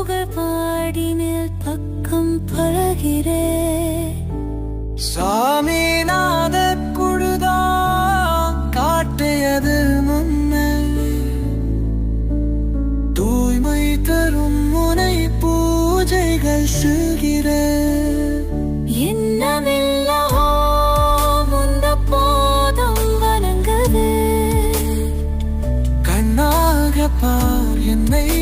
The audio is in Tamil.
புகழ்பாடினில் பக்கம் பழகிறே. சாமிநாத குழுதா காட்டியது முன்ன. தூய்மை தரும் முனை பூஜைகள் செய்கிறேன் பார் என்னை